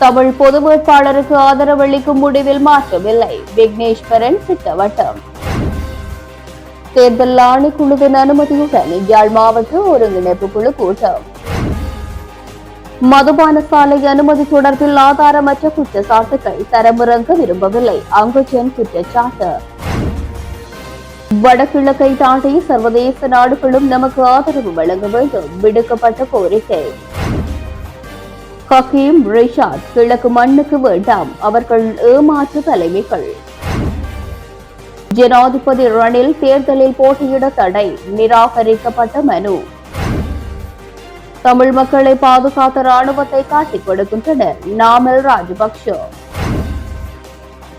தமிழ் பொது வேட்பாளருக்கு ஆதரவளிக்கும் முடிவில் மாற்றமில்லை. விக்னேஸ்வரன் திட்டவட்டம். தேர்தல் ஆணைக்குழுவின் அனுமதியுடன் யாழ் மாவட்ட ஒருங்கிணைப்பு குழு கூட்டம். மதுபான சாலை அனுமதி தொடர்பில் ஆதாரமற்ற குற்றச்சாட்டுகள் தரமிறங்க விரும்பவில்லை. அங்குஜன் குற்றச்சாட்டு. வடகிழக்கை தாண்டி சர்வதேச நாடுகளும் நமக்கு ஆதரவு வழங்க வேண்டும். விடுக்கப்பட்ட கோரிக்கை. ஹக்கீம் ரிஷாத் கிழக்கு மண்ணுக்கு வேண்டாம். அவர்கள் ஏமாற்று தலைமைகள். ஜனாதிபதி ரணில் தேர்தலில் போட்டியிட தடை. நிராகரிக்கப்பட்ட மனு. தமிழ் மக்களை பாதுகாத்த ராணுவத்தை காட்டிக் கொடுக்கின்றனர் நாமல் ராஜபக்ஷ.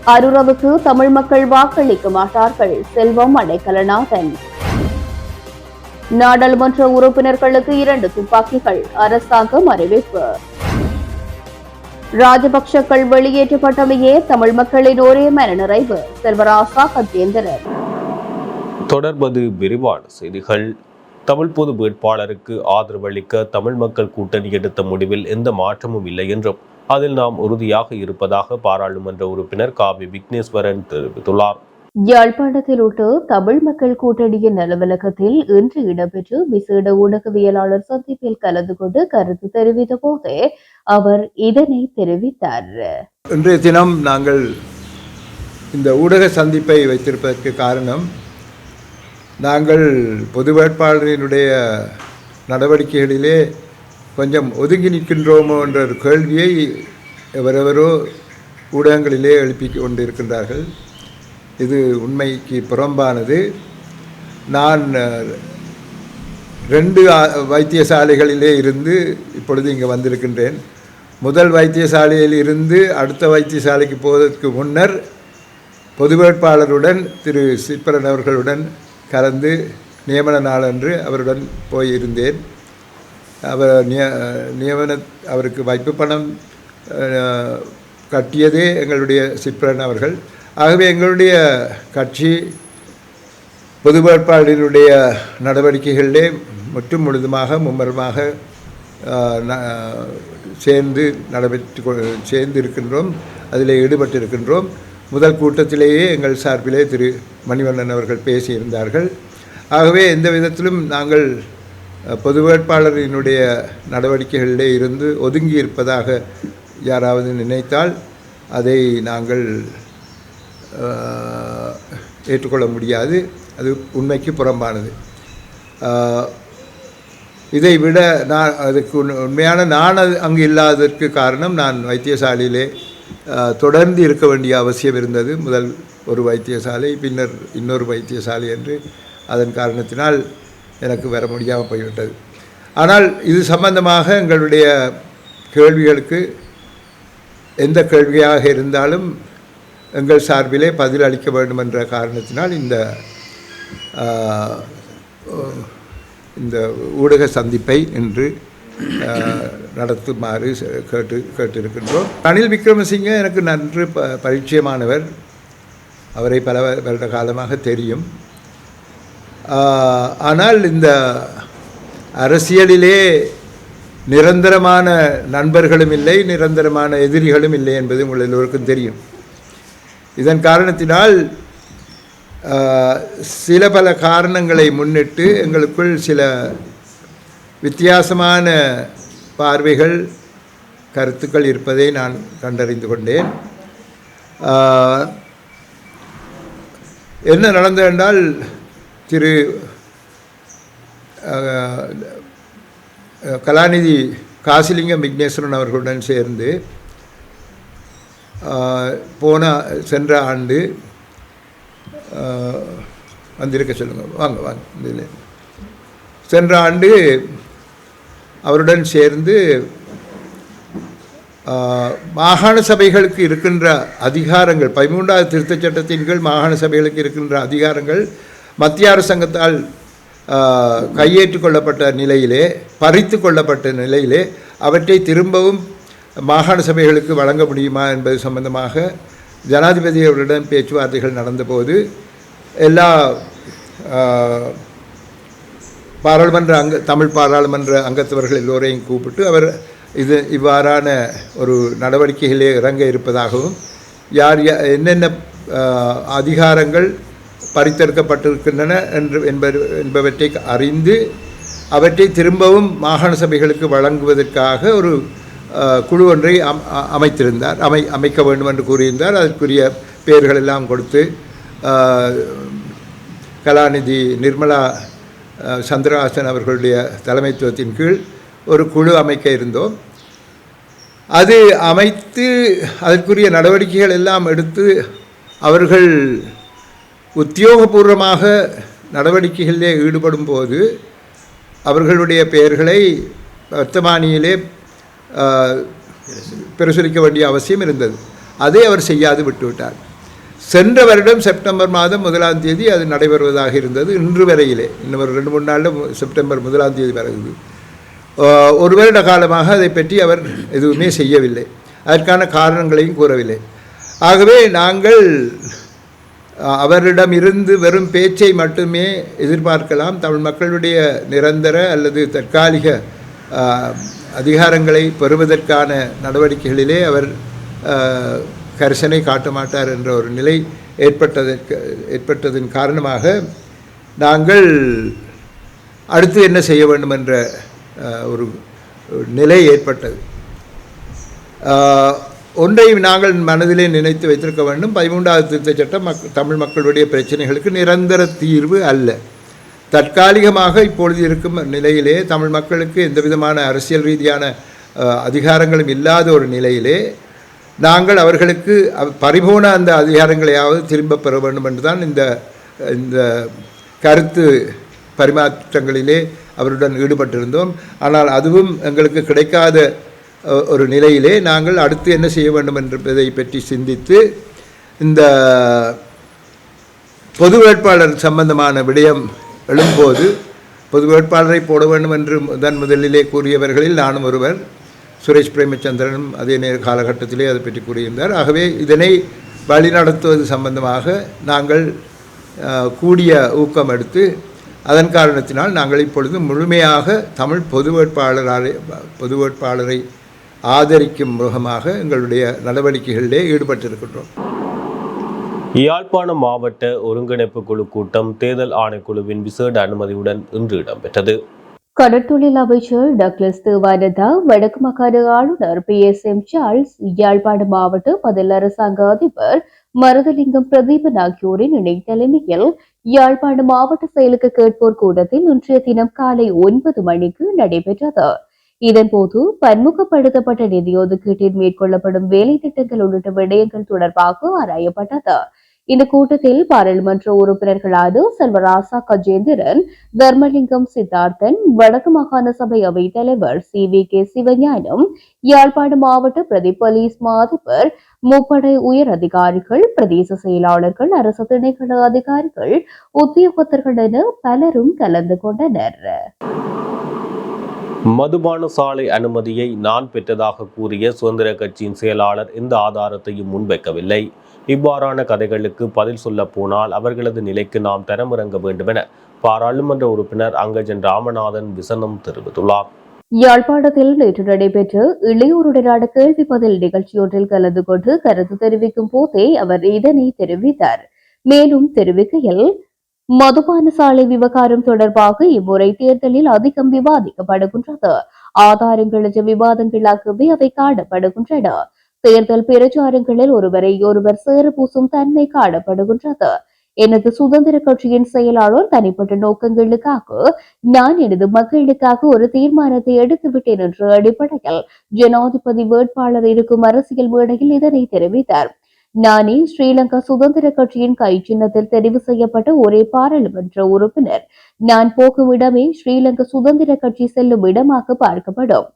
அருரவுக்கு தமிழ் மக்கள் வாக்களிக்க மாட்டார்கள். செல்வம் அடைக்கலநாதன். நாடாளுமன்ற உறுப்பினர்களுக்கு இரண்டு துப்பாக்கிகள். அரசாங்கம் அறிவிப்பு. ராஜபக்சக்கள் வெளியேற்றப்பட்டமையே தமிழ் மக்களின் ஒரே மனநிறைவு செல்வராசா கஜேந்திரன் தொடர்பது விரிவான செய்திகள். தமிழ் பொது வேட்பாளருக்கு ஆதரவளிக்க தமிழ் மக்கள் கூட்டணி எடுத்த முடிவில் எந்த மாற்றமும் இல்லை என்றும் அதில் நாம் உறுதியாக இருப்பதாக பாராளுமன்ற உறுப்பினர் காவி விக்னேஸ்வரன் தெரிவித்துள்ளார். யாழ்ப்பாணத்தில் உள்ள தமிழ் மக்கள் கூட்டணியின் அலுவலகத்தில் இன்று இடம்பெற்ற விசேட ஊடகவியலாளர் சந்திப்பில் கலந்து கொண்டு கருத்து தெரிவித்த போதே அவர் இதனை தெரிவித்தார். இன்றைய தினம் நாங்கள் இந்த ஊடக சந்திப்பை வைத்திருப்பதற்கு காரணம் நாங்கள் பொது வேட்பாளரினுடைய நடவடிக்கைகளிலே கொஞ்சம் ஒதுங்கி நிற்கின்றோமோ என்ற ஒரு கேள்வியை எவரெவரோ ஊடகங்களிலே எழுப்பி கொண்டிருக்கின்றார்கள். இது உண்மைக்கு புறம்பானது. நான் ரெண்டு வைத்தியசாலைகளிலே இருந்து இப்பொழுது இங்கே வந்திருக்கின்றேன். முதல் வைத்தியசாலையில் இருந்து அடுத்த வைத்தியசாலைக்கு போவதற்கு முன்னர் பொது வேட்பாளருடன் திரு சிற்பரன் அவர்களுடன் கலந்து நியமன நாளன்று அவருடன் போயிருந்தேன். அவர் நிய நியமன அவருக்கு வைப்பு பணம் கட்டியதே எங்களுடைய சிற்பரன் அவர்கள். ஆகவே எங்களுடைய கட்சி பொது வேட்பாளரினுடைய நடவடிக்கைகளிலே முற்றும் முழுதுமாக மும்மரமாக சேர்ந்து நடைபெற்று சேர்ந்து இருக்கின்றோம். அதில் ஈடுபட்டிருக்கின்றோம். முதல் கூட்டத்திலேயே எங்கள் சார்பிலே திரு மணிவண்ணன் அவர்கள் பேசியிருந்தார்கள். ஆகவே எந்த விதத்திலும் நாங்கள் பொது வேட்பாளரினுடைய நடவடிக்கைகளிலே இருந்து ஒதுங்கி இருப்பதாக யாராவது நினைத்தால் அதை நாங்கள் ஏற்றுக்கொள்ள முடியாது. அது உண்மைக்கு புறம்பானது. இதை விட நான் அதுக்கு உண்மையான நான் அது அங்கு இல்லாததற்கு காரணம் நான் வைத்தியசாலையிலே தொடர்ந்து இருக்க வேண்டிய அவசியம் இருந்தது. முதல் ஒரு வைத்தியசாலை பின்னர் இன்னொரு வைத்தியசாலை என்று அதன் காரணத்தினால் எனக்கு வர முடியாமல் போய்விட்டது. ஆனால் இது சம்பந்தமாக எங்களுடைய கேள்விகளுக்கு எந்த கேள்வியாக இருந்தாலும் எங்கள் சார்பிலே பதில் அளிக்க வேண்டும் என்ற காரணத்தினால் இந்த இந்த ஊடக சந்திப்பை இன்று நடத்துமாறு கேட்டு கேட்டிருக்கின்றோம். ரணில் விக்ரமசிங்க எனக்கு நன்று ப பரிச்சயமானவர். அவரை பல வருட காலமாக தெரியும். ஆனால் இந்த அரசியலிலே நிரந்தரமான நண்பர்களும் இல்லை நிரந்தரமான எதிரிகளும் இல்லை என்பது உங்கள் எல்லோருக்கும் தெரியும். இதன் காரணத்தினால் சில பல காரணங்களை முன்னிட்டு எங்களுக்குள் சில வித்தியாசமான பார்வைகள் கருத்துக்கள் இருப்பதை நான் கண்டறிந்து கொண்டேன். என்ன நடந்தது என்றால் திரு கலாநிதி காசிலிங்கம் விக்னேஸ்வரன் அவர்களுடன் சேர்ந்து போன சென்ற ஆண்டு வந்திருக்க சொல்லுங்கள் வாங்க வாங்க இதில். சென்ற ஆண்டு அவருடன் சேர்ந்து மாகாண சபைகளுக்கு இருக்கின்ற அதிகாரங்கள் பதிமூன்றாவது திருத்தச் சட்டத்தின் கீழ் மாகாண சபைகளுக்கு இருக்கின்ற அதிகாரங்கள் மத்திய அரசாங்கத்தால் கையேற்றுக்கொள்ளப்பட்ட கையேற்றுக் கொள்ளப்பட்ட நிலையிலே பறித்து கொள்ளப்பட்ட நிலையிலே அவற்றை திரும்பவும் மாகாண சபைகளுக்கு வழங்க முடியுமா என்பது சம்பந்தமாக ஜனாதிபதி அவருடன் பேச்சுவார்த்தைகள் நடந்தபோது எல்லா பாராளுமன்ற அங்க தமிழ் பாராளுமன்ற அங்கத்தவர்கள் எல்லோரையும் கூப்பிட்டு அவர் இது இவ்வாறான ஒரு நடவடிக்கைகளே இறங்க இருப்பதாகவும் யார் யா- என்னென்ன அதிகாரங்கள் பறித்தெடுக்கப்பட்டிருக்கின்றன என்று என்பது என்பவற்றை அறிந்து அவற்றை திரும்பவும் மாகாண சபைகளுக்கு வழங்குவதற்காக ஒரு குழு ஒன்றை அம்- அமைத்திருந்தார். அமை அமைக்க வேண்டும் என்று கூறியிருந்தார். அதற்குரிய பெயர்கள் எல்லாம் கொடுத்து கலாநிதி நிர்மலா சந்திரஹாசன் அவர்களுடைய தலைமைத்துவத்தின் கீழ் ஒரு குழு அமைக்க இருந்தோம். அது அமைத்து அதற்குரிய நடவடிக்கைகள் எல்லாம் எடுத்து அவர்கள் உத்தியோகபூர்வமாக நடவடிக்கைகளிலே ஈடுபடும் போது அவர்களுடைய பெயர்களை வர்த்தமானியிலே பிரசுரிக்க வேண்டிய அவசியம் இருந்தது அதை அவர் செய்யாது விட்டுவிட்டார் சென்ற வருடம் செப்டம்பர் மாதம் முதலாம் தேதி அது நடைபெறுவதாக இருந்தது இன்று வரையிலே இன்னும் ஒரு ரெண்டு மூணு நாளில் செப்டம்பர் முதலாம் தேதி வருகிறது ஒரு வருட காலமாக அதை பற்றி அவர் எதுவுமே செய்யவில்லை அதற்கான காரணங்களையும் கூறவில்லை ஆகவே நாங்கள் அவரிடம் இருந்து வெறும் பேச்சை மட்டுமே எதிர்பார்க்கலாம் தமிழ் மக்களுடைய நிரந்தர அல்லது தற்காலிக அதிகாரங்களை பெறுவதற்கான நடவடிக்கைகளிலே அவர் கரிசனை காட்ட மாட்டார் என்ற ஒரு நிலை ஏற்பட்டதற்கு ஏற்பட்டதன் காரணமாக நாங்கள் அடுத்து என்ன செய்ய வேண்டும் என்ற ஒரு நிலை ஏற்பட்டது. ஒன்றை நாங்கள் மனதிலே நினைத்து வைத்திருக்க வேண்டும். பதிமூன்றாவது திருத்தச் சட்டம் மக் தமிழ் மக்களுடைய பிரச்சனைகளுக்கு நிரந்தர தீர்வு அல்ல. தற்காலிகமாக இப்பொழுது இருக்கும் நிலையிலே தமிழ் மக்களுக்கு எந்த விதமான அரசியல் ரீதியான அதிகாரங்களும் இல்லாத ஒரு நிலையிலே நாங்கள் அவர்களுக்கு பரிபூர்ண அந்த அதிகாரங்களையாவது திரும்ப பெற வேண்டும் என்று தான் இந்த இந்த கருத்து பரிமாற்றங்களிலே அவருடன் ஈடுபட்டிருந்தோம். ஆனால் அதுவும் எங்களுக்கு கிடைக்காத ஒரு நிலையிலே நாங்கள் அடுத்து என்ன செய்ய வேண்டும் என்பதை பற்றி சிந்தித்து இந்த பொது வேட்பாளர் சம்பந்தமான விடயம் எழும்போது பொது வேட்பாளரை போட வேண்டும் என்று முதன் முதலிலே கூறியவர்களில் நானும் ஒருவர் சுரேஷ் பிரேமச்சந்திரனும் அதே நேர காலகட்டத்திலே அதை பற்றி கூறியிருந்தார். ஆகவே இதனை வழிநடத்துவது சம்பந்தமாக நாங்கள் கூடிய ஊக்கம் எடுத்து அதன் காரணத்தினால் நாங்கள் இப்பொழுது முழுமையாக தமிழ் பொது வேட்பாளரை பொது வேட்பாளரை ஆதரிக்கும் முகமாக எங்களுடைய நடவடிக்கைகளிலே ஈடுபட்டிருக்கின்றோம். யாழ்ப்பாணம் மாவட்ட ஒருங்கிணைப்பு குழு கூட்டம் தேர்தல் ஆணைக்குழுவின் விசேட அனுமதியுடன் இன்று இடம்பெற்றது. கடற்தொழில் அமைச்சர் டக்ளஸ் தேவானந்தா வடக்கு மாகாண ஆளுநர் P. S. M. Charles Yazhpanam மாவட்ட பதில் அரசாங்க அதிபர் மருதலிங்கம் பிரதீபன் ஆகியோரின் இணை தலைமையில் யாழ்ப்பாணம் மாவட்ட செயலுக்கு கேட்போர் கூட்டத்தில் இன்றைய தினம் காலை ஒன்பது மணிக்கு நடைபெற்றது. இதன்போது பன்முகப்படுத்தப்பட்ட நிதி ஒதுக்கீட்டில் மேற்கொள்ளப்படும் வேலை திட்டங்கள் உள்ளிட்ட விடயங்கள் தொடர்பாக ஆராயப்பட்டது. இந்த கூட்டத்தில் பாராளுமன்ற உறுப்பினர்களான செல்வராசா கஜேந்திரன் தர்மலிங்கம் சித்தார்த்தன் வடக்கு மாகாண சபை அவைத் தலைவர் C V K Sivagnanam Yazhpanam மாவட்ட பிரதி போலீஸ் மா முப்படை உயர் அதிகாரிகள் பிரதேச செயலாளர்கள் அரசு திணைக்கள அதிகாரிகள் உத்தியோகத்தர்கள் என பலரும் கலந்து கொண்டனர். மதுபான சாலை அனுமதியை நான் பெற்றதாக கூறிய சுதந்திர கட்சியின் செயலாளர் எந்த ஆதாரத்தையும் முன்வைக்கவில்லை. இவ்வாறான கதைகளுக்கு பதில் சொல்ல போனால் அவர்களது நிலைக்கு நாம் தரமிறங்க வேண்டுமென பாராளுமன்ற உறுப்பினர் அங்கஜன் ராமநாதன் விசனம் தெரிவித்துள்ளார். யாழ்ப்பாணத்தில் நேற்று நடைபெற்ற இளையோருடனான கேள்வி பதில் நிகழ்ச்சியொன்றில் கலந்து கொண்டு கருத்து தெரிவிக்கும் போதே அவர் இதனை தெரிவித்தார். மேலும் தெரிவிக்கையில் மதுபான சாலை விவகாரம் தொடர்பாக இம்முறை தேர்தலில் அதிகம் விவாதிக்கப்படுகின்றது. ஆதாரங்களற்ற விவாதங்களாகவே அவை காணப்படுகின்றன. தேர்தல் பிரச்சாரங்களில் ஒருவரை ஒருவர் சேறு பூசும் தன்மை காணப்படுகின்றது. எனது சுதந்திர கட்சியின் செயலாளர் தனிப்பட்ட நோக்கங்களுக்காக நான் எனது மக்களுக்காக ஒரு தீர்மானத்தை எடுத்துவிட்டேன் என்ற அடிப்படையில் ஜனாதிபதி வேட்பாளர் இருக்கும் அரசியல் மேடையில் இதனை தெரிவித்தார். நானே ஸ்ரீலங்கா சுதந்திர கட்சியின் கை சின்னத்தில் தெரிவு செய்யப்பட்ட ஒரே பாராளுமன்ற உறுப்பினர். நான் போகும் இடமே ஸ்ரீலங்கா சுதந்திர கட்சி செல்லும் இடமாக பார்க்கப்படும்.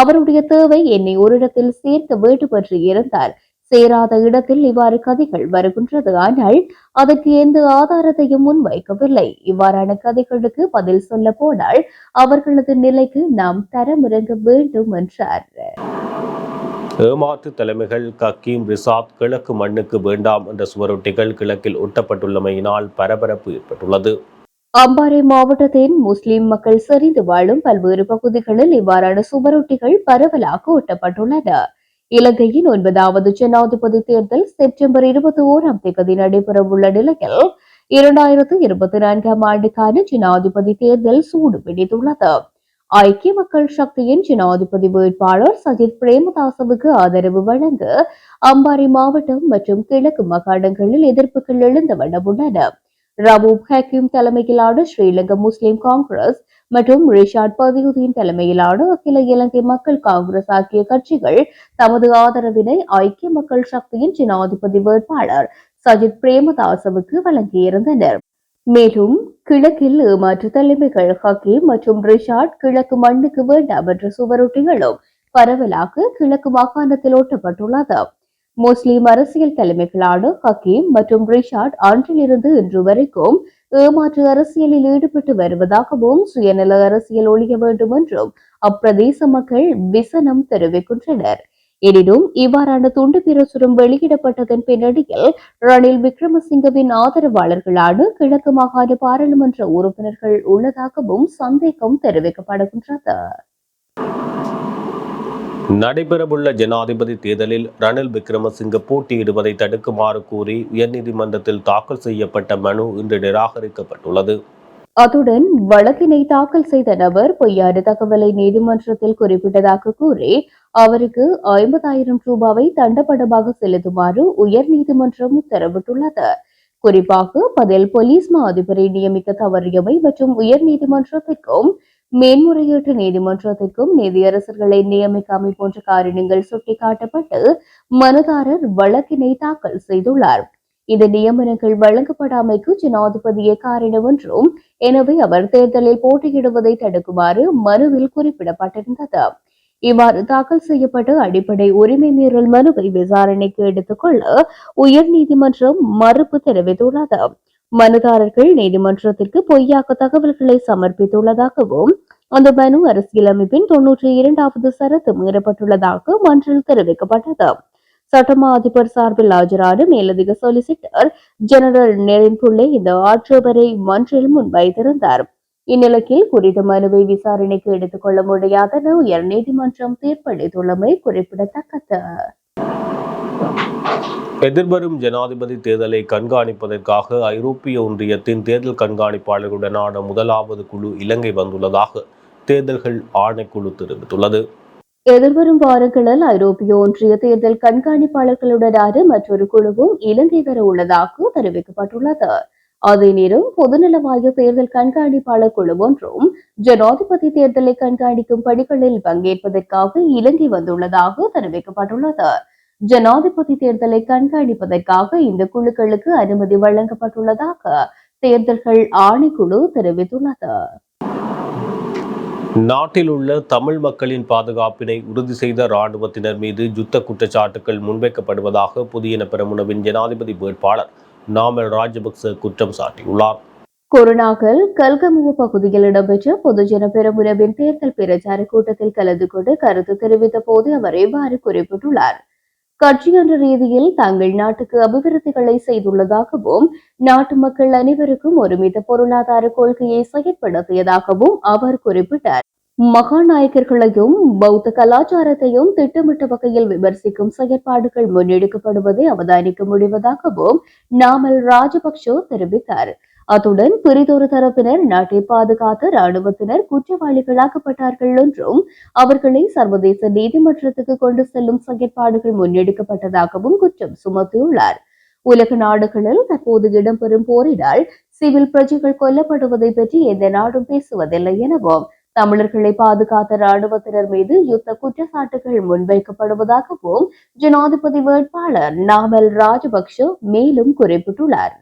அவருடைய தேவை என்னை ஒரு இடத்தில் சேர்க்க வேண்டும் என்று இருந்தார் சேராத இடத்தில் இவ்வாறு கதைகள் வருகின்றது. ஆனால் அதற்கு எந்த ஆதாரத்தையும் முன்வைக்கவில்லை. இவ்வாறான கதைகளுக்கு பதில் சொல்ல போனால் அவர்களது நிலைக்கு நாம் தரமிறங்க வேண்டும் என்றார். ஏமாற்று தலைமைகள் கக்கீம் ரிசாத் கிழக்கு மண்ணுக்கு வேண்டாம் என்ற சுவரொட்டிகள் கிழக்கில் ஒட்டப்பட்டுள்ளமையினால் பரபரப்பு ஏற்பட்டுள்ளது. அம்பாறை மாவட்டத்தின் முஸ்லிம் மக்கள் செறிந்து வாழும் பல்வேறு பகுதிகளில் இவ்வாறான சுவரொட்டிகள் பரவலாக ஒட்டப்பட்டுள்ளன. இலங்கையின் ஒன்பதாவது ஜனாதிபதி தேர்தல் செப்டம்பர் இருபத்தி ஓராம் தேதி நடைபெறவுள்ள நிலையில் இரண்டாயிரத்து இருபத்தி நான்காம் ஆண்டுக்கான ஜனாதிபதி தேர்தல் சூடு பிடித்துள்ளது. ஐக்கிய மக்கள் சக்தியின் ஜனாதிபதி வேட்பாளர் சஜித் பிரேமதாசவுக்கு ஆதரவு வழங்க அம்பாறை மாவட்டம் மற்றும் கிழக்கு மாகாணங்களில் எதிர்ப்புகள் எழுந்த வண்ணம் உள்ளன. ரவூப் ஹக்கீம் தலைமையிலான ஸ்ரீலங்கா முஸ்லிம் காங்கிரஸ் மற்றும் ரிஷாட் பதியுதீன் தலைமையிலான அகில இலங்கை மக்கள் காங்கிரஸ் ஆகிய கட்சிகள் தமது ஆதரவினை ஐக்கிய மக்கள் சக்தியின் ஜனாதிபதி வேட்பாளர் சஜித் பிரேமதாசவுக்கு வழங்கியிருந்தனர். மேலும் கிழக்கில் ஏமாற்று தலைமைகள் ஹக்கீம் மற்றும் ரிஷாட் கிழக்கு மண்ணுக்கு வேண்டாம் என்ற சுவரொட்டிகளும் பரவலாக கிழக்கு மாகாணத்தில் ஒட்டப்பட்டுள்ளது. முஸ்லிம் அரசியல் தலைமைகளான ஹக்கீம் மற்றும் ரிஷாட் அன்றிலிருந்து இன்று வரைக்கும் ஏமாற்று அரசியலில் ஈடுபட்டு வருவதாகவும் சுயநல அரசியல் ஒழிய வேண்டும் என்றும் அப்பிரதேச மக்கள் விசனம் தெரிவிக்கின்றனர். எனினும் இவ்வாறான துண்டு பிரசுரம் வெளியிடப்பட்டதன் பின்னணியில் ரணில் விக்ரமசிங்கவின் ஆதரவாளர்களான கிழக்கு மாகாண பாராளுமன்ற உறுப்பினர்கள் உள்ளதாகவும் சந்தேகம் தெரிவிக்கப்படுகின்றது. நடைபெறவுள்ள ஜனாதிபதி தேர்தலில் ரணில் விக்ரமசிங்க போட்டியிடுவதை தடுக்குமாறு கூறி உயர்நீதிமன்றத்தில் தாக்கல் செய்யப்பட்ட மனு இன்று நிராகரிக்கப்பட்டுள்ளது. அத்துடன் வழக்கினை தாக்கல் செய்த நபர் பொய்யான தகவலை நீதிமன்றத்தில் குறிப்பிட்டதாக கூறி அவருக்கு ஐம்பதாயிரம் ரூபாவை தண்டப்படமாக செலுத்துமாறு உயர் நீதிமன்றம் உத்தரவிட்டுள்ளது. குறிப்பாக பதில் போலீஸ் மா அதிபரை நியமிக்க தவறியவை மற்றும் உயர் நீதிமன்றத்திற்கும் மேன்முறையீட்டு நீதிமன்றத்திற்கும் நீதியரசர்களை நியமிக்காமை போன்ற காரணங்கள் சுட்டிக்காட்டப்பட்டு மனுதாரர் வழக்கினை தாக்கல் செய்துள்ளார். இந்த நியமனங்கள் வழங்கப்படாமைக்கு ஜனாதிபதியே காரணம் என்றும் எனவே அவர் தேர்தலில் போட்டியிடுவதை தடுக்குமாறு மனுவில் குறிப்பிடப்பட்டிருந்தது. இவ்வாறு தாக்கல் செய்யப்பட்ட அடிப்படை உரிமை மீறல் மனுவை விசாரணைக்கு எடுத்துக்கொள்ள உயர் நீதிமன்றம் மறுப்பு தெரிவித்துள்ளது. மனுதாரர்கள் நீதிமன்றத்திற்கு பொய்யாக்க தகவல்களை சமர்ப்பித்துள்ளதாகவும் அந்த மனு அரசியலமைப்பின் தொன்னூற்றி இரண்டாவது சரத்து மீறப்பட்டுள்ளதாக மன்றில் தெரிவிக்கப்பட்டது. சட்டமா அதிபர் சார்பில் ஆஜரான மேலதிக சொலிசிட்டர் ஜெனரல் நெரின் புள்ளே இந்த ஆட்சேபரை மன்றில் முன்வைத்திருந்தார். இந்நிலையில் குறித்த மனுவை விசாரணைக்கு எடுத்துக்கொள்ள முடியாதென உயர்நீதிமன்றம் தீர்ப்பளித்துள்ளமை குறிப்பிடத்தக்கது. எதிர்வரும் ஜனாதிபதி தேர்தலை கண்காணிப்பதற்காக ஐரோப்பிய ஒன்றியத்தின் தேர்தல் கண்காணிப்பாளர்களுடனான முதலாவது குழு இலங்கை வந்துள்ளதாக தேர்தல்கள் ஆணைக்குழு தெரிவித்துள்ளது. எதிர்வரும் வாரங்களில் ஐரோப்பிய ஒன்றிய தேர்தல் கண்காணிப்பாளர்களுடனான மற்றொரு குழுவும் இலங்கை வர உள்ளதாக தெரிவிக்கப்பட்டுள்ளது. அதே நேரம் பொதுநலவாய தேர்தல் கண்காணிப்பாளர் குழு ஒன்றும் ஜனாதிபதி தேர்தலை கண்காணிக்கும் பணிகளில் பங்கேற்பதற்காக இலங்கை வந்துள்ளதாக தெரிவிக்கப்பட்டுள்ளது. ஜனாதிபதி தேர்தலை கண்காணிப்பதற்காக இந்த குழுக்களுக்கு அனுமதி வழங்கப்பட்டுள்ளதாக தேர்தல்கள் ஆணைக்குழு தெரிவித்துள்ளது. நாட்டில் உள்ள தமிழ் மக்களின் பாதுகாப்பினை உறுதி செய்த இராணுவத்தினர் மீது யுத்த குற்றச்சாட்டுகள் முன்வைக்கப்படுவதாக புதியன பெரமுனவின் ஜனாதிபதி வேட்பாளர் நாமல் ராஜபக்ச குற்றம் சாட்டியுள்ளார். கொரோனாக்கள் கல்கமுவ பகுதியில் இடம்பெற்ற பொதுஜன பெரமுனவின் தேர்தல் பிரச்சார கூட்டத்தில் கலந்து கொண்டு கருத்து தெரிவித்த போது அவர் இவ்வாறு குறிப்பிட்டுள்ளார். கட்சி என்ற ரீதியில் தங்கள் நாட்டுக்கு அபிவிருத்திகளை செய்துள்ளதாகவும் நாட்டு மக்கள் அனைவருக்கும் ஒருமித்த பொருளாதார கொள்கையை செயற்படுத்தியதாகவும் அவர் குறிப்பிட்டார். மகாநாயக்கர்களையும் பௌத்த கலாச்சாரத்தையும் திட்டமிட்ட வகையில் விமர்சிக்கும் செயற்பாடுகள் முன்னெடுக்கப்படுவதை அவதானிக்க முடிவதாகவும் நாமல் ராஜபக்சோ தெரிவித்தார். அத்துடன் பிரிதொரு தரப்பினர் நாட்டை பாதுகாத்த ராணுவத்தினர் குற்றவாளிகளாக்கப்பட்டார்கள் என்றும் அவர்களை சர்வதேச நீதிமன்றத்துக்கு கொண்டு செல்லும் செயற்பாடுகள் முன்னெடுக்கப்பட்டதாகவும் குற்றம் சுமத்தியுள்ளார். உலக நாடுகளில் தற்போது இடம்பெறும் போரினால் சிவில் பிரஜைகள் கொல்லப்படுவதை பற்றி எந்த நாடும் பேசுவதில்லை எனவும் தமிழர்களை பாதுகாத்த ராணுவத்தினர் மீது யுத்த குற்றச்சாட்டுகள் முன்வைக்கப்படுவதாகவும் ஜனாதிபதி வேட்பாளர் நாமல் ராஜபக்ஷ மேலும் குறிப்பிட்டுள்ளார்.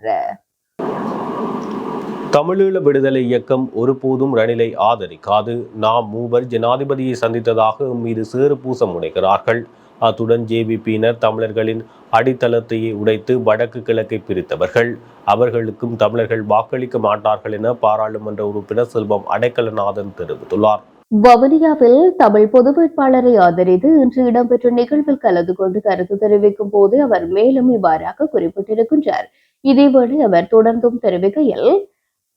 தமிழீழ விடுதலை இயக்கம் ஒருபோதும் ரணிலை ஆதரிக்காது. நாம் மூவர் ஜனாதிபதியை சந்தித்ததாக மீது சேறு பூச முனைகிறார்கள். அத்துடன் ஜேவிபியினர் தமிழர்களின் அடித்தளத்தையே உடைத்து வடக்கு கிழக்கை பிரித்தவர்கள். அவர்களுக்கும் தமிழர்கள் வாக்களிக்க மாட்டார்கள் என பாராளுமன்ற உறுப்பினர் செல்வம் அடைக்கலநாதன் தெரிவித்துள்ளார். வவுனியாவில் தமிழ் பொது வேட்பாளரை ஆதரித்து இன்று இடம்பெற்ற நிகழ்வில் கலந்து கொண்டு கருத்து தெரிவிக்கும் போது அவர் மேலும் இவ்வாறாக குறிப்பிட்டிருக்கின்றார். இதேவேளை அவர் தொடர்ந்தும் தெரிவிக்கையில்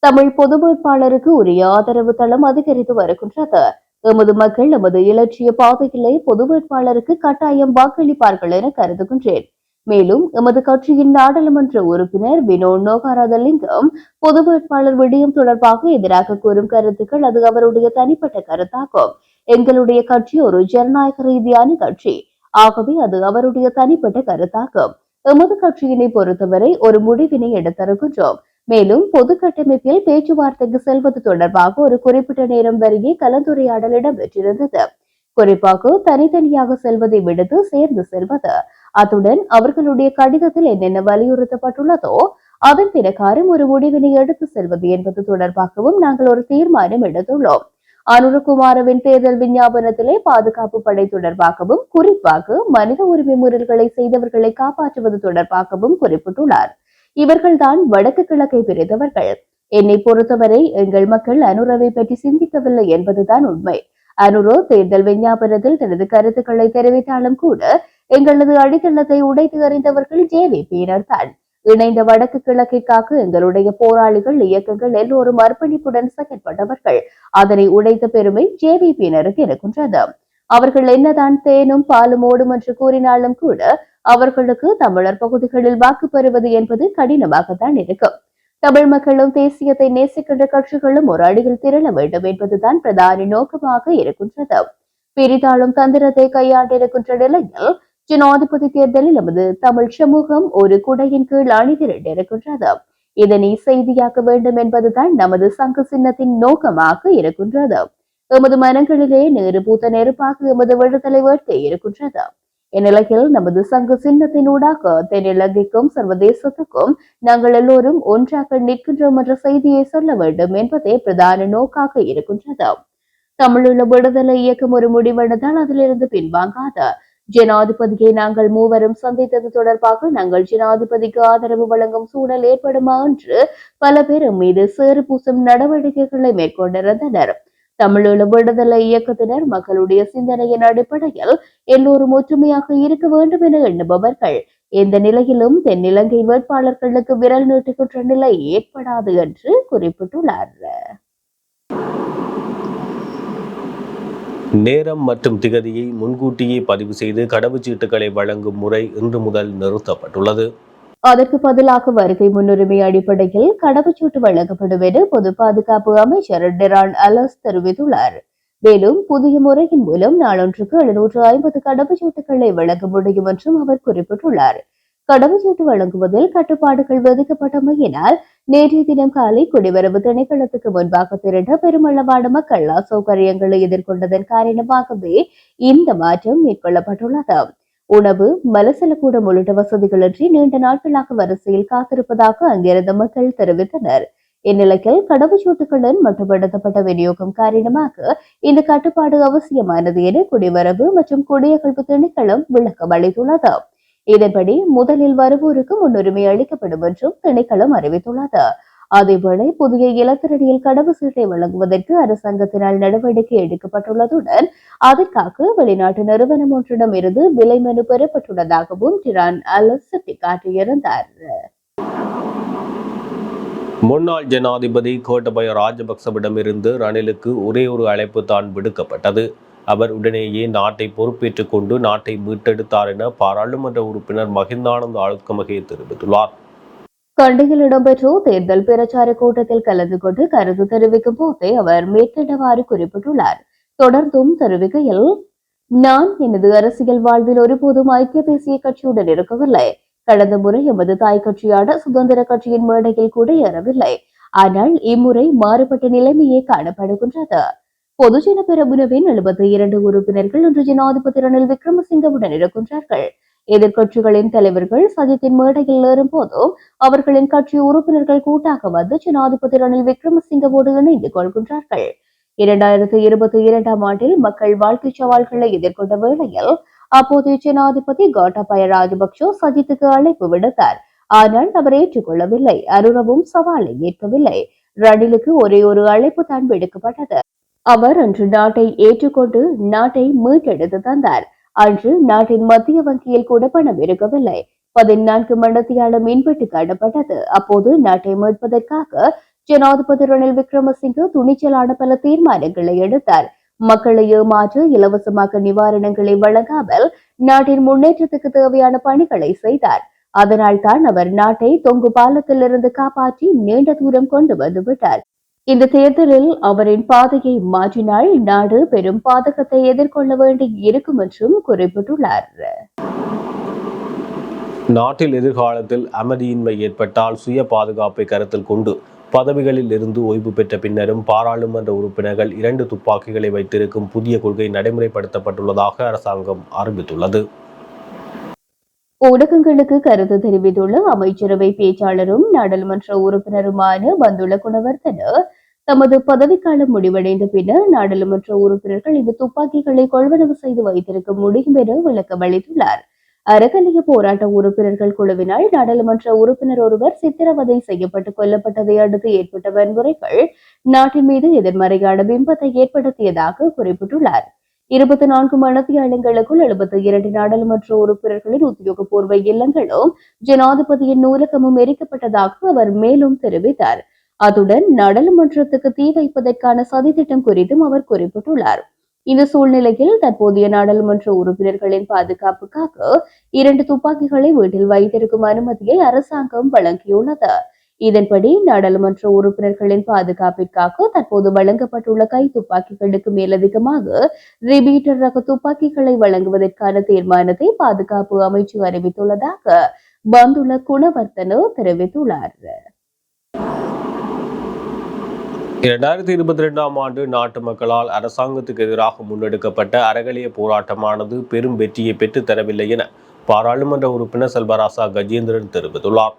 தமிழ் பொது வேட்பாளருக்கு உரிய ஆதரவு தளம் அதிகரித்து வருகின்றது. எமது மக்கள் எமது இலட்சிய பாதையிலே பொது வேட்பாளருக்கு கட்டாயம் வாக்களிப்பார்கள் என கருதுகின்றேன். மேலும் எமது கட்சியின் நாடாளுமன்ற உறுப்பினர் வினோத் நோகாராதலிங்கம் பொது வேட்பாளர் விடயம் தொடர்பாக எதிராக கூறும் கருத்துக்கள் அது அவருடைய தனிப்பட்ட கருத்தாகும். எங்களுடைய கட்சி ஒரு ஜனநாயக ரீதியான கட்சி. ஆகவே அது அவருடைய தனிப்பட்ட கருத்தாகும். எமது கட்சியினை பொறுத்தவரை ஒரு முடிவினை எடுத்திருக்கின்றோம் மேலும் பொது கட்டமைப்பில் பேச்சுவார்த்தைக்கு செல்வது தொடர்பாக ஒரு குறிப்பிட்ட நேரம் வரையே கலந்துரையாடல் இடம்பெற்றிருந்தது. குறிப்பாக தனித்தனியாக செல்வதை விடுத்து சேர்ந்து செல்வது. அத்துடன் அவர்களுடைய கடிதத்தில் என்னென்ன வலியுறுத்தப்பட்டுள்ளதோ அதன் பிரகாரம் ஒரு முடிவினை எடுத்து செல்வது என்பது தொடர்பாகவும் நாங்கள் ஒரு தீர்மானம் எடுத்துள்ளோம். அனுரகுமாரவின் தேர்தல் விஞ்ஞாபனத்திலே பாதுகாப்பு படை தொடர்பாகவும் குறிப்பாக மனித உரிமை மீறல்களை செய்தவர்களை காப்பாற்றுவது தொடர்பாகவும் குறிப்பிட்டுள்ளார். இவர்கள்தான் வடக்கு கிழக்கை பிரித்தவர்கள் என்னை பொறுத்தவரை எங்கள் மக்கள் அனுரவை பற்றி சிந்திக்கவில்லை என்பதுதான் உண்மை. அனுரோ தேர்தல் விஞ்ஞாபனத்தில் தனது கருத்துக்களை தெரிவித்தாலும் கூட எங்களது அடித்தளத்தை உடைத்து அறிந்தவர்கள் ஜேவிபியினர் தான். இணைந்த வடக்கு கிழக்கிற்காக எங்களுடைய போராளிகள் இயக்கங்கள் எல்லோரும் அர்ப்பணிப்புடன் செயல்பட்டவர்கள் அதனை உடைத்த பெருமை ஜேவிபியினருக்கு இருக்கின்றது. அவர்கள் என்னதான் தேனும் பாலும் ஓடும் என்று கூறினாலும் கூட அவர்களுக்கு தமிழர் பகுதிகளில் வாக்கு பெறுவது என்பது கடினமாகத்தான் இருக்கும். தமிழ் மக்களும் தேசியத்தை நேசிக்கின்ற கட்சிகளும் ஒரு அடியில் திரள வேண்டும் என்பதுதான் பிரதான நோக்கமாக இருக்கின்றது. பெரிதாளும் தந்திரத்தை கையாண்டிருக்கின்ற நிலையில் ஜனாதிபதி தேர்தலில் நமது தமிழ் சமூகம் ஒரு குடையின் கீழ் அணிதிரண்டிருக்கின்றது இதனை செய்தியாக்க வேண்டும் என்பதுதான் நமது சங்க சின்னத்தின் நோக்கமாக இருக்கின்றது. எமது மனங்களிலே நேரு பூத்த நெருப்பாக எமது விடுதலை வேட்கை இருக்கின்றது. இந்நிலையில் நமது சங்க சின்னத்தினூடாக தென்னிலங்கைக்கும் சர்வதேசத்துக்கும் நாங்கள் எல்லோரும் ஒன்றாக நிற்கின்றோம் என்ற செய்தியை சொல்ல வேண்டும் என்பதே பிரதான நோக்காக இருக்கின்றது. தமிழுள்ள விடுதலை இயக்கம் ஒரு முடிவெடுத்தால் அதிலிருந்து பின்வாங்காத ஜனாதிபதியை நாங்கள் மூவரும் சந்தித்தது தொடர்பாக நாங்கள் ஜனாதிபதிக்கு ஆதரவு வழங்கும் சூழல் ஏற்படுமா என்று பல பேரும் மீது சேறு பூசும் நடவடிக்கைகளை மேற்கொண்டிருந்தனர். தமிழீழ விடுதலை இயக்கத்தினர் மக்களுடைய சிந்தனையின் அடிப்படையில் எல்லோரும் ஒற்றுமையாக இருக்க வேண்டும் என எண்ணுபவர்கள். எந்த நிலையிலும் தென்னிலங்கை வேட்பாளர்களுக்கு விரல் நீட்டுகின்ற நிலை ஏற்படாது என்று குறிப்பிட்டுள்ளார் நேரம் மற்றும் திகதியை முன்கூட்டியே பதிவு செய்து கடவுச்சீட்டுகளை வழங்கும் முறை இன்று முதல் நிறுத்தப்பட்டுள்ளது. அதற்கு பதிலாக வருகை முன்னுரிமை அடிப்படையில் கடவுச்சீட்டு வழங்கப்படும் என பொது பாதுகாப்பு அமைச்சர் டெரான் அலஸ் தெரிவித்துள்ளார். மேலும் புதிய முறையின் மூலம் நாளொன்றுக்கு எழுநூற்று ஐம்பது கடவுச்சீட்டுகளை வழங்க முடியும் என்றும் அவர் குறிப்பிட்டுள்ளார். கடவுச்சீட்டு வழங்குவதில் கட்டுப்பாடுகள் விதிக்கப்பட்டமையினால் நேற்றைய தினம் காலை குடிவரவு திணைக்களத்துக்கு முன்பாக திரண்ட பெருமளவான மக்கள் அசௌகரியங்களை எதிர்கொண்டதன் காரணமாகவே இந்த மாற்றம் மேற்கொள்ளப்பட்டுள்ளது. உணவு மலசலக்கூடம் உள்ளிட்ட வசதிகளின்றி நீண்ட நாட்களாக வரிசையில் காத்திருப்பதாக அங்கிருந்த மக்கள் தெரிவித்தனர். இந்நிலையில் கடவுச்சீட்டுகளின் மட்டுப்படுத்தப்பட்ட விநியோகம் காரணமாக இந்த கட்டுப்பாடு அவசியமானது என குடிவரவு மற்றும் குடியகழ்வு திணைக்களம் விளக்கம் அளித்துள்ளது. இதன்படி முதலில் வருவோருக்கு முன்னுரிமை அளிக்கப்படும் என்றும் திணைக்களம் அறிவித்துள்ளது. அதேவேளை புதிய இலத்திரனியல் கடவு சீட்டை வழங்குவதற்கு அரசாங்கத்தினால் நடவடிக்கை எடுக்கப்பட்டுள்ளதுடன் அதற்காக வெளிநாட்டு நிறுவனம் ஒன்றிடம் இருந்து விலை மனு பெறப்பட்டுள்ளதாகவும் டிரான் அலஸ் சுட்டிக்காட்டியிருந்தார். முன்னாள் ஜனாதிபதி கோட்டபய ராஜபக்சவிடமிருந்து ரணிலுக்கு ஒரே ஒரு அழைப்பு தான் விடுக்கப்பட்டது. அவர் உடனேயே நாட்டை பொறுப்பேற்றுக் கொண்டு நாட்டை மீட்டெடுத்தார் என பாராளுமன்ற உறுப்பினர் மகிந்தானந்த் ஆளுக்கமகே தெரிவித்துள்ளார். கண்டியில் இடம்பெற்ற தேர்தல் பிரச்சார கூட்டத்தில் கலந்து கொண்டு கருத்து தெரிவிக்கும் போதே அவர் மேற்கண்டவாறு குறிப்பிட்டுள்ளார். தொடர்ந்தும் தெரிவிக்கையில் நான் எனது அரசியல் வாழ்வில் ஒருபோதும் ஐக்கிய தேசிய கட்சியுடன் இருக்கவில்லை. கடந்த முறை எமது தாய் கட்சியான சுதந்திர கட்சியின் மேடையில் கூட ஏறவில்லை. ஆனால் இம்முறை மாறுபட்ட நிலைமையே காணப்படுகின்றது. பொதுஜன பெரமுனவின் எழுபத்தி இரண்டு உறுப்பினர்கள் இன்று ஜனாதிபதி ரணில் விக்ரமசிங்கவுடன் இருக்கின்றார்கள். எதிர்கட்சிகளின் தலைவர்கள் சஜித்தின் மேடையில் ஏறும்போதும் அவர்களின் கட்சி உறுப்பினர்கள் கூட்டாக வந்து ஜனாதிபதி ரணில் விக்ரமசிங்கவோடு இணைந்து கொள்கின்றார்கள். இரண்டாயிரத்தி இருபத்தி இரண்டாம் ஆண்டில் மக்கள் வாழ்க்கை சவால்களை எதிர்கொண்ட வேளையில் அப்போதைய ஜனாதிபதி கோட்டாபய ராஜபக்சோ சஜித்துக்கு அழைப்பு விடுத்தார். ஆனால் அவர் ஏற்றுக்கொள்ளவில்லை. அருணவும் சவாலை ஏற்கவில்லை. ரணிலுக்கு ஒரே ஒரு அழைப்பு தான் விடுக்கப்பட்டது. அவர் அன்று நாட்டை ஏற்றுக்கொண்டு நாட்டை மீட்டெடுத்து தந்தார். அன்று நாட்டின் மத்திய வங்கியில் கூட பணம் இருக்கவில்லை. பதினான்கு மண்டத்தியால மின்வெட்டு காணப்பட்டது. அப்போது நாட்டை மீட்பதற்காக ஜனாதிபதி ரணில் விக்ரமசிங்கே துணிச்சலான பல தீர்மானங்களை எடுத்தார். மக்களை ஏமாற்ற இலவசமாக நிவாரணங்களை வழங்காமல் நாட்டின் முன்னேற்றத்துக்கு தேவையான பணிகளை செய்தார். அதனால் தான் அவர் நாட்டை தொங்கு பாலத்திலிருந்து காப்பாற்றி நீண்ட தூரம் கொண்டு வந்து விட்டார். இந்த தேர்தலில் அவரின் பாதையை மாற்றினால் நாடு பெரும் பாதகத்தை எதிர்கொள்ள வேண்டி இருக்கும் என்றும் குறிப்பிட்டுள்ளார். நாட்டில் எதிர்காலத்தில் அமைதியின்மை ஏற்பட்டால் சுய பாதுகாப்பை கருத்தில் கொண்டு பதவிகளில் இருந்து ஓய்வு பெற்ற பின்னரும் பாராளுமன்ற உறுப்பினர்கள் இரண்டு துப்பாக்கிகளை வைத்திருக்கும் புதிய கொள்கை நடைமுறைப்படுத்தப்பட்டுள்ளதாக அரசாங்கம் அறிவித்துள்ளது. ஊடகங்களுக்கு கருத்து தெரிவித்துள்ள அமைச்சரவை பேச்சாளரும் நாடாளுமன்ற உறுப்பினருமான பந்துல குணவர்தன தமது பதவிக்காலம் முடிவடைந்த பின்னர் நாடாளுமன்ற உறுப்பினர்கள் இந்த துப்பாக்கிகளை கொள்வனவு செய்து வைத்திருக்க முடியும் என விளக்கம் அளித்துள்ளார். அறக்கலைய போராட்ட உறுப்பினர்கள் குழுவினால் நாடாளுமன்ற உறுப்பினர் ஒருவர் சித்திரவதை செய்யப்பட்டு கொல்லப்பட்டதை அடுத்து ஏற்பட்ட வன்முறைகள் நாட்டின் மீது எதிர்மறையான பிம்பத்தை ஏற்படுத்தியதாக குறிப்பிட்டுள்ளார். இருபத்தி நான்கு மணத்தியாளங்களுக்குள் எழுபத்தி இரண்டு நாடாளுமன்ற உறுப்பினர்களின் உத்தியோகபூர்வ இல்லங்களும் ஜனாதிபதியின் நூலகமும் எரிக்கப்பட்டதாக அவர் மேலும் தெரிவித்தார். அத்துடன் நாடாளுமன்றத்துக்கு தீ வைப்பதற்கான சதித்திட்டம் குறித்தும் அவர் குறிப்பிட்டுள்ளார். இந்த சூழ்நிலையில் தற்போதைய நாடாளுமன்ற உறுப்பினர்களின் பாதுகாப்புக்காக இரண்டு துப்பாக்கிகளை வீட்டில் வைத்திருக்கும் அனுமதியை அரசாங்கம் வழங்கியுள்ளது. இதன்படி நாடாளுமன்ற உறுப்பினர்களின் பாதுகாப்பிற்காக தற்போது வழங்கப்பட்டுள்ள கை துப்பாக்கிகளுக்கு மேலதிகமாக ரிபீட்டர் ரக துப்பாக்கிகளை வழங்குவதற்கான தீர்மானத்தை பாதுகாப்பு அமைச்சு அறிவித்துள்ளதாக பந்துல குணவர்த்தன தெரிவித்துள்ளார். இரண்டாயிரத்தி இருபத்தி ரெண்டாம் ஆண்டு நாட்டு மக்களால் அரசாங்கத்துக்கு எதிராக முன்னெடுக்கப்பட்ட அறகலிய போராட்டமானது பெரும் வெற்றியை பெற்றுத்தரவில்லை என பாராளுமன்ற உறுப்பினர் செல்வராசா கஜேந்திரன் தெரிவித்துள்ளார்.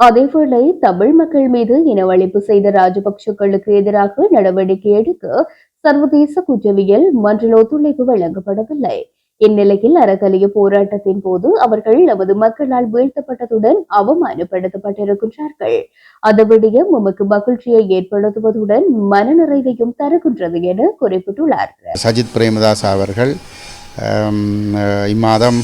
அதேவேளை தமிழ் மக்கள் மீது இனவழிப்பு செய்த ராஜபக்சக்களுக்கு எதிராக நடவடிக்கை எடுக்க சர்வதேச குற்றவியல் மன்றில் ஒத்துழைப்பு வழங்கப்படவில்லை. இந்நிலையில் அறக்கலிய போராட்டத்தின் போது அவர்கள் நமது மக்களால் வீழ்த்தப்பட்டதுடன் அவமானப்படுத்தப்பட்டிருக்கின்றார்கள். அதுவிடைய உமக்கு மகிழ்ச்சியை ஏற்படுத்துவதுடன் மனநிறைவையும் தருகின்றது என குறிப்பிட்டுள்ளார். சஜித் பிரேமதாஸ் அவர்கள் இம்மாதம்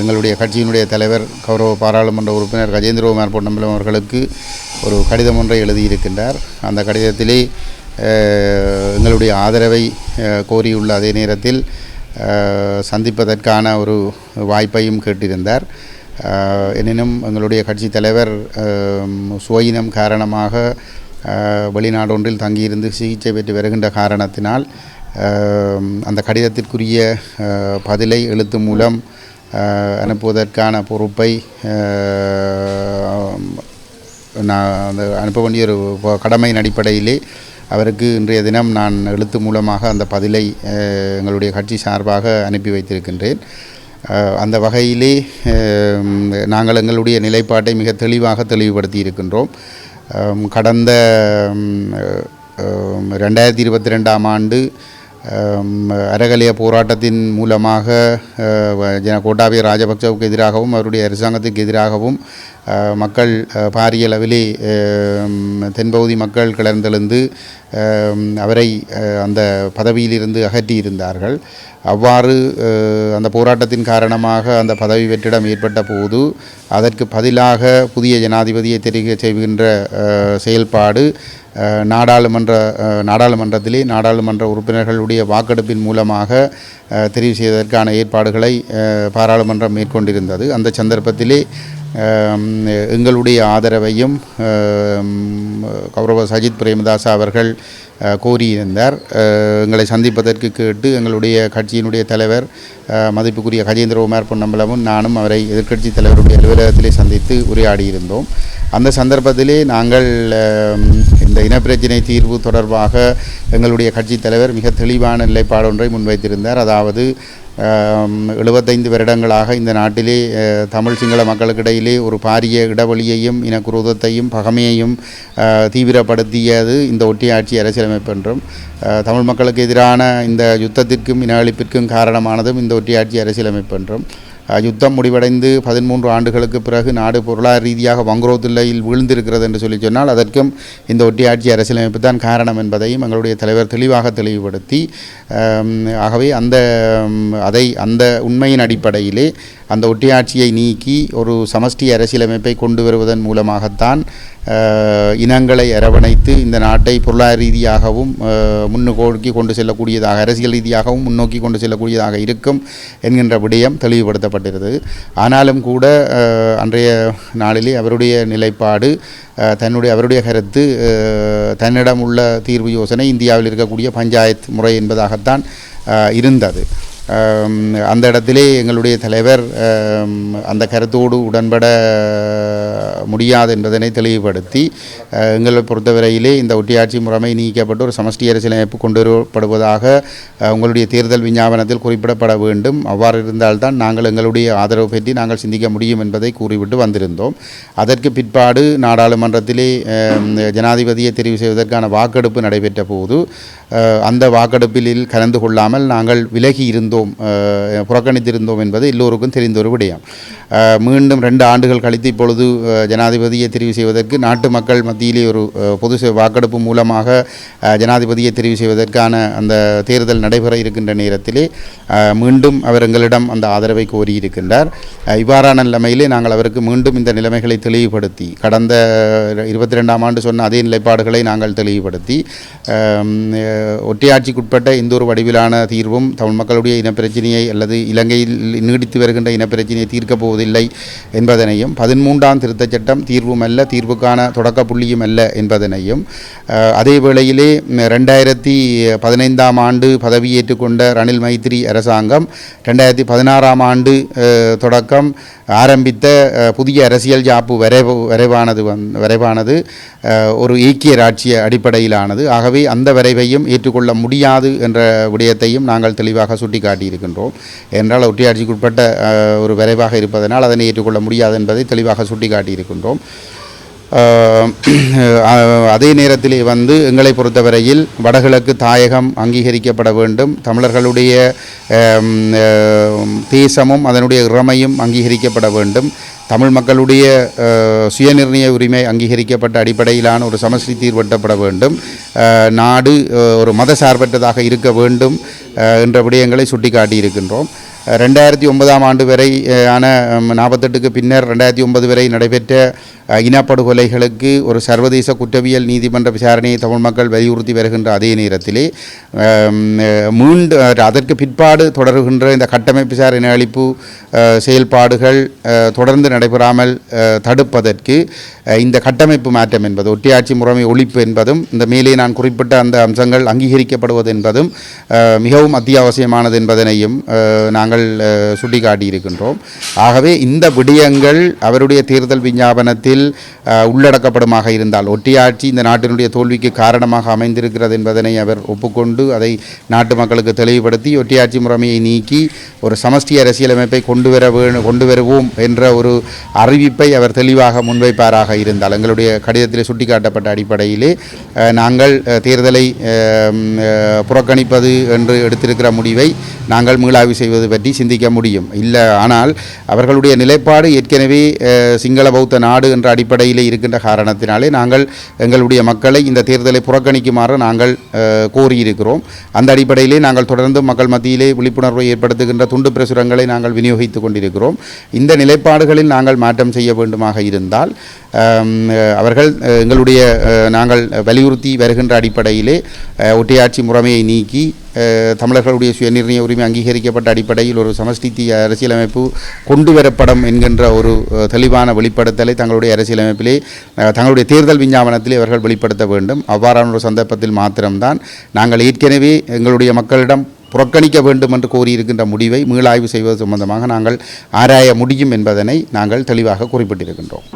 எங்களுடைய கட்சியினுடைய தலைவர் கௌரவ பாராளுமன்ற உறுப்பினர் கஜேந்திரகுமார் பொன்னம்பலம் அவர்களுக்கு ஒரு கடிதம் ஒன்றை எழுதியிருக்கின்றார். அந்த கடிதத்திலே எங்களுடைய ஆதரவை கோரியுள்ள அதே நேரத்தில் சந்திப்பதற்கான ஒரு வாய்ப்பையும் கேட்டிருந்தார். எனினும் எங்களுடைய கட்சி தலைவர் அஹ், காரணமாக வெளிநாடொன்றில் தங்கியிருந்து சிகிச்சை பெற்று வருகின்ற காரணத்தினால் அந்த கடிதத்திற்குரிய பதிலை எழுத்து மூலம் அனுப்புவதற்கான பொறுப்பை நான் அந்த அனுப்ப வேண்டிய ஒரு கடமையின் அடிப்படையிலே அவருக்கு இன்றைய தினம் நான் எழுத்து மூலமாக அந்த பதிலை எங்களுடைய கட்சி சார்பாக அனுப்பி வைத்திருக்கின்றேன். அந்த வகையிலே நாங்கள் எங்களுடைய நிலைப்பாட்டை மிக தெளிவாக தெளிவுபடுத்தி இருக்கின்றோம். கடந்த ரெண்டாயிரத்தி இருபத்தி ரெண்டாம் ஆண்டு அரகலிய போராட்டத்தின் மூலமாக ஜன கோட்டாபய ராஜபக்சவுக்கு எதிராகவும் அவருடைய அரசாங்கத்துக்கு எதிராகவும் மக்கள் பாரிய அளவிலே தென்பகுதி மக்கள் கிளர்ந்தெழுந்து அவரை அந்த பதவியிலிருந்து அகற்றியிருந்தார்கள். அவ்வாறு அந்த போராட்டத்தின் காரணமாக அந்த பதவி வெற்றிடம் ஏற்பட்ட போது அதற்கு பதிலாக புதிய ஜனாதிபதியை தெரிவிக்க செய்கின்ற செயல்பாடு நாடாளுமன்ற நாடாளுமன்றத்திலே நாடாளுமன்ற உறுப்பினர்களுடைய வாக்கெடுப்பின் மூலமாக தெரிவு செய்வதற்கான ஏற்பாடுகளை பாராளுமன்றம் மேற்கொண்டிருந்தது. அந்த சந்தர்ப்பத்திலே எங்களுடைய ஆதரவையும் கௌரவ சஜித் பிரேமதாஸ் அவர்கள் கோரியிருந்தார். எங்களை சந்திப்பதற்கு கேட்டு எங்களுடைய கட்சியினுடைய தலைவர் மதிப்புக்குரிய கஜேந்திரகுமார் பொன்னம்பலமும் நானும் அவரை எதிர்க்கட்சி தலைவருடைய அலுவலகத்திலே சந்தித்து உரையாடியிருந்தோம். அந்த சந்தர்ப்பத்திலே நாங்கள் இந்த இனப்பிரச்சினை தீர்வு தொடர்பாக எங்களுடைய கட்சி தலைவர் மிக தெளிவான நிலைப்பாடு ஒன்றை முன்வைத்திருந்தார். அதாவது எழுபத்தைந்து வருடங்களாக இந்த நாட்டிலே தமிழ் சிங்கள மக்களுக்கிடையிலே ஒரு பாரிய இடவெளியையும் இனக்குரோதத்தையும் பகமையையும் தீவிரப்படுத்தியது இந்த ஒட்டியாட்சி அரசியலமைப்பு என்றும் தமிழ் மக்களுக்கு எதிரான இந்த யுத்தத்திற்கும் இன அழிப்பிற்கும் காரணமானதும் இந்த ஒட்டியாட்சி அரசியலமைப்பு என்றும் யுத்தம் முடிவடைந்து பதிமூன்று ஆண்டுகளுக்கு பிறகு நாடு பொருளாதார ரீதியாக வங்குரோத்தில்லையில் வீழ்ந்திருக்கிறது என்று சொல்லி சொன்னால் அதற்கும் இந்த ஒட்டியாட்சி அரசியலமைப்பு தான் காரணம் என்பதையும் எங்களுடைய தலைவர் தெளிவாக தெளிவுபடுத்தி ஆகவே அந்த அதை அந்த உண்மையின் அடிப்படையிலே அந்த ஒட்டியாட்சியை நீக்கி ஒரு சமஷ்டி அரசியலமைப்பை கொண்டு வருவதன் மூலமாகத்தான் இனங்களை அரவணைத்து இந்த நாட்டை பொருளாதார ரீதியாகவும் அஹ், முன்னுக்கோக்கி கொண்டு செல்லக்கூடியதாக அரசியல் ரீதியாகவும் முன்னோக்கி கொண்டு செல்லக்கூடியதாக இருக்கும் என்கின்ற விடயம் தெளிவுபடுத்தப்பட்டிருந்தது. ஆனாலும் கூட அன்றைய நாளிலே அவருடைய நிலைப்பாடு தன்னுடைய அவருடைய கருத்து தன்னிடம் உள்ள தீர்வு யோசனை இந்தியாவில் இருக்கக்கூடிய பஞ்சாயத் முறை என்பதாகத்தான் இருந்தது. அந்த இடத்திலே எங்களுடைய தலைவர் அந்த கருத்தோடு உடன்பட முடியாது என்பதனை தெளிவுபடுத்தி எங்களை பொறுத்தவரையிலே இந்த ஒட்டியாட்சி முறைமை நீக்கப்பட்டு ஒரு சமஷ்டி அரசியலமைப்பு கொண்டு வரப்படுவதாக உங்களுடைய தேர்தல் விஞ்ஞாபனத்தில் குறிப்பிடப்பட வேண்டும். அவ்வாறு இருந்தால்தான் நாங்கள் எங்களுடைய ஆதரவு பற்றி நாங்கள் சிந்திக்க முடியும் என்பதை கூறிவிட்டு வந்திருந்தோம். அதற்கு பிற்பாடு நாடாளுமன்றத்திலே ஜனாதிபதியை தெரிவு செய்வதற்கான வாக்கெடுப்பு நடைபெற்ற போது அந்த வாக்கெடுப்பில் கலந்து கொள்ளாமல் நாங்கள் விலகி இருந்தோம் புறக்கணித்திருந்தோம் என்பது எல்லோருக்கும் தெரிந்த ஒரு விடயம். மீண்டும் ரெண்டு ஆண்டுகள் கழித்து இப்பொழுது ஜனாதிபதியை தெரிவு செய்வதற்கு நாட்டு மக்கள் மத்தியிலே ஒரு பொது வாக்கெடுப்பு மூலமாக ஜனாதிபதியை தெரிவு செய்வதற்கான அந்த தேர்தல் நடைபெற இருக்கின்ற நேரத்திலே மீண்டும் அவர் எங்களிடம் அந்த ஆதரவை கோரியிருக்கின்றார். இவ்வாறான நிலைமையிலே நாங்கள் அவருக்கு மீண்டும் இந்த நிலைமைகளை தெளிவுபடுத்தி கடந்த இருபத்தி ரெண்டாம் ஆண்டு சொன்ன அதே நிலைப்பாடுகளை நாங்கள் தெளிவுபடுத்தி ஒற்றையாட்சிக்குட்பட்ட எந்த ஒரு வடிவிலான தீர்வும் தமிழ் மக்களுடைய இனப்பிரச்சனையை அல்லது இலங்கையில் நீடித்து வருகின்ற இனப்பிரச்சனையை தீர்க்கப் போவதில்லை என்பதனையும் பதிமூன்றாம் திருத்தச் சட்டம் தீர்வும் அல்ல தீர்வுக்கான தொடக்க புள்ளியும் அல்ல என்பதனையும் அதே வேளையிலே ரெண்டாயிரத்தி பதினைந்தாம் ஆண்டு பதவியேற்றுக்கொண்ட ரணில் மைத்திரி அரசாங்கம் ரெண்டாயிரத்தி பதினாறாம் ஆண்டு தொடக்கம் ஆரம்பித்த புதிய அரசியல் ஜாப்பு வரைவு வரைவானது வந் வரைவானது ஒரு ஈக்கிய ராட்சிய அடிப்படையிலானது. ஆகவே அந்த வரைவையும் ஏற்றுக்கொள்ள முடியாது என்ற விடயத்தையும் நாங்கள் தெளிவாக சுட்டிக்காட்டியிருக்கின்றோம். என்றால் ஒற்றையாட்சிக்குட்பட்ட ஒரு விரைவாக இருப்பதனால் அதனை ஏற்றுக்கொள்ள முடியாது என்பதை தெளிவாக சுட்டிக்காட்டியிருக்கின்றோம். அதே நேரத்திலே வந்து எங்களை பொறுத்தவரையில் வடகிழக்கு தாயகம் அங்கீகரிக்கப்பட வேண்டும். தமிழர்களுடைய தேசமும் அதனுடைய இறமையும் அங்கீகரிக்கப்பட வேண்டும். தமிழ் மக்களுடைய சுயநிர்ணய உரிமை அங்கீகரிக்கப்பட்ட அடிப்படையிலான ஒரு சமஸ்தி தீர்வட்டப்பட வேண்டும். நாடு ஒரு ஒரு மதசார்பற்றதாக இருக்க வேண்டும் என்ற விடயங்களை சுட்டிக்காட்டியிருக்கின்றோம். ரெண்டாயிரத்தி ஒன்பதாம் ஆண்டு வரை ஆன நாற்பத்தெட்டுக்கு பின்னர் ரெண்டாயிரத்தி ஒன்பது வரை நடைபெற்ற இனப்படுகொலைகளுக்கு ஒரு சர்வதேச குற்றவியல் நீதிமன்ற விசாரணையை தமிழ் மக்கள் வலியுறுத்தி வருகின்ற அதே நேரத்திலே அம், மீண்டு அதற்கு பிற்பாடு தொடருகின்ற இந்த கட்டமைப்பு சார் இன அழிப்பு செயல்பாடுகள் தொடர்ந்து நடைபெறாமல் தடுப்பதற்கு இந்த கட்டமைப்பு மாற்றம் என்பது ஒட்டியாட்சி முறைமை ஒழிப்பு என்பதும் இந்த மேலே நான் குறிப்பிட்ட அந்த அம்சங்கள் அங்கீகரிக்கப்படுவது என்பதும் மிகவும் அத்தியாவசியமானது என்பதனையும் நாங்கள் நாங்கள் அஹ், சுட்டிக்காட்டியிருக்கின்றோம். ஆகவே இந்த விடயங்கள் அவருடைய தேர்தல் விஞ்ஞாபனத்தில் உள்ளடக்கப்படமாக உள்ளடக்கப்படுமாக இருந்தால் ஒட்டியாட்சி இந்த நாட்டினுடைய தோல்விக்கு காரணமாக அமைந்திருக்கிறது என்பதனை அவர் ஒப்புக்கொண்டு அதை நாட்டு மக்களுக்கு தெளிவுபடுத்தி ஒட்டியாட்சி முறைமையை நீக்கி ஒரு சமஷ்டி அரசியலமைப்பை கொண்டு வர கொண்டு வருவோம் என்ற ஒரு அறிவிப்பை அவர் தெளிவாக முன்வைப்பாராக இருந்தால் எங்களுடைய கடிதத்தில் சுட்டிக்காட்டப்பட்ட அடிப்படையிலே நாங்கள் தேர்தலை புறக்கணிப்பது என்று எடுத்திருக்கிற முடிவை நாங்கள் மீளாய்வு செய்வது பற்றி சிந்திக்க முடியும். இல்லை ஆனால் அவர்களுடைய நிலைப்பாடு ஏற்கனவே சிங்கள பௌத்த நாடு என்ற அடிப்படையிலே இருக்கின்ற காரணத்தினாலே நாங்கள் எங்களுடைய மக்களை இந்த தேர்தலை புறக்கணிக்குமாறு நாங்கள் கோரியிருக்கிறோம். அந்த அடிப்படையிலே நாங்கள் தொடர்ந்து மக்கள் மத்தியிலே விழிப்புணர்வை ஏற்படுத்துகின்ற துண்டு பிரசுரங்களை நாங்கள் விநியோகித்து கொண்டிருக்கிறோம். இந்த நிலைப்பாடுகளில் நாங்கள் மாற்றம் செய்ய வேண்டுமாக இருந்தால் அவர்கள் எங்களுடைய நாங்கள் வலியுறுத்தி வருகின்ற அடிப்படையிலே ஒட்டியாட்சி ஒற்றையாட்சி முறைமையை நீக்கி தமிழர்களுடைய சுயநிர்ணய உரிமை அங்கீகரிக்கப்பட்ட அடிப்படையில் ஒரு சமஷ்டி அரசியலமைப்பு கொண்டு வரப்படும் என்கின்ற ஒரு தெளிவான வெளிப்படுத்தலை தங்களுடைய அரசியலமைப்பிலே தங்களுடைய தேர்தல் விஞ்ஞாபனத்திலே அவர்கள் வெளிப்படுத்த வேண்டும் அவ்வாறான ஒரு சந்தர்ப்பத்தில் மாத்திரம்தான் நாங்கள் ஏற்கனவே எங்களுடைய மக்களிடம் புறக்கணிக்க வேண்டும் என்று கோரியிருக்கின்ற முடிவை மீளாய்வு செய்வது சம்பந்தமாக நாங்கள் ஆராய முடியும் என்பதனை நாங்கள் தெளிவாக குறிப்பிட்டிருக்கின்றோம்